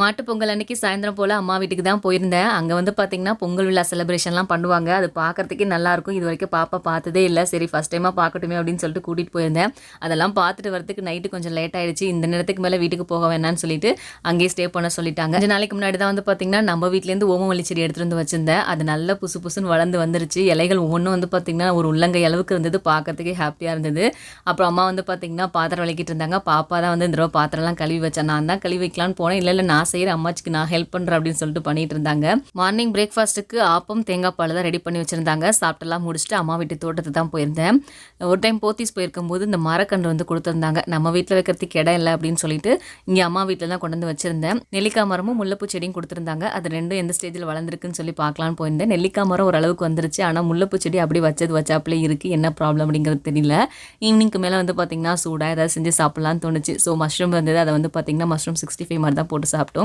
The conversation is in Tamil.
மாட்டு பொங்கல் அன்னைக்கு சாயந்தரம் போல் அம்மா வீட்டுக்கு தான் போயிருந்தேன். அங்கே வந்து பார்த்தீங்கன்னா பொங்கல் விழா செலிப்ரேஷன்லாம் பண்ணுவாங்க. அது பார்க்கறதுக்கே நல்லாயிருக்கும் இது வரைக்கும் பாப்பா பார்த்ததே இல்லை. சரி ஃபஸ்ட் டைமாக பார்க்கட்டுமே அப்படின்னு சொல்லிட்டு கூட்டிகிட்டு போயிருந்தேன். அதெல்லாம் பார்த்துட்டு வரதுக்கு நைட்டு கொஞ்சம் லேட் ஆகிடுச்சு இந்த நேரத்துக்கு மேலே வீட்டுக்கு போக வேணாம்னு சொல்லிட்டு அங்கேயே ஸ்டே பண்ண சொல்லிட்டாங்க. கொஞ்சம் நாளைக்கு முன்னாடி தான் வந்து பார்த்தீங்கன்னா நம்ம வீட்லேருந்து ஓமவல்லி செடி எடுத்துகிட்டு வந்து வச்சிருந்தேன். அது நல்ல புசு புசுன்னு வளர்ந்து வந்துருச்சு. இலைகள் ஒவ்வொன்றும் வந்து பார்த்தீங்கன்னா ஒரு உள்ளங்கை அளவுக்கு இருந்தது. பார்க்கறதுக்கே ஹாப்பியாக இருந்தது. அப்புறம் அம்மா வந்து பார்த்தீங்கன்னா பாத்திரம் விளக்கிட்டு இருந்தாங்க. பாப்பா தான் வந்து இந்த தடவை பாத்திரம்லாம் கழுவி வச்சேன் நான் தான் கழுவி வைக்கலான்னு போனேன். இல்லை இல்லை நான் செய்கிற அம்மாச்சிக்கு நான் ஹெல்ப் பண்ணுறேன் அப்படின்னு சொல்லிட்டு பண்ணிட்டு இருந்தாங்க. மார்னிங் பிரேக்ஃபாஸ்ட்டுக்கு ஆப்பம் தேங்காய் பால் தான் ரெடி பண்ணி வச்சுருந்தாங்க. சாப்பிட்டெல்லாம் முடிச்சுட்டு அம்மா வீட்டு தோட்டத்தை தான் போயிருந்தேன். ஒரு டைம் போத்தீஸ் போயிருக்கும் போது இந்த மரக்கன்று வந்து கொடுத்துருந்தாங்க. நம்ம வீட்டில் வைக்கிறதுக்கு இடம் இல்லை அப்படின்னு சொல்லிட்டு இங்கே அம்மா வீட்டில் தான் கொண்டு வந்து வச்சுருந்தேன். நெல்லிக்காய் மரமும் முல்லைப்பூ செடியும் கொடுத்துருந்தாங்க. அது ரெண்டும் எந்த ஸ்டேஜில் வளர்ந்துருக்குன்னு சொல்லி பார்க்கலான்னு போயிருந்தேன். நெல்லிக்காய் மரம் ஓரளவுக்கு வந்துருச்சு. ஆனால் முல்லைப்பூ செடி அப்படி வச்சது வச்சாப்புலே இருக்குது என்ன ப்ராப்ளம் அப்படிங்கிறது தெரியல. ஈவினிங்க்கு மேலே வந்து பார்த்தீங்கன்னா சூடாக ஏதாவது செஞ்சு சாப்பிட்லான்னு தோணுச்சு. ஸோ மஷ்ரூம் வந்தது. அதை வந்து பார்த்தீங்கன்னா மஷ்ரூம் சிக்ஸ்டி ஃபைவ் மாதிரி தான் போட்டு சாப்பிட்டோம்.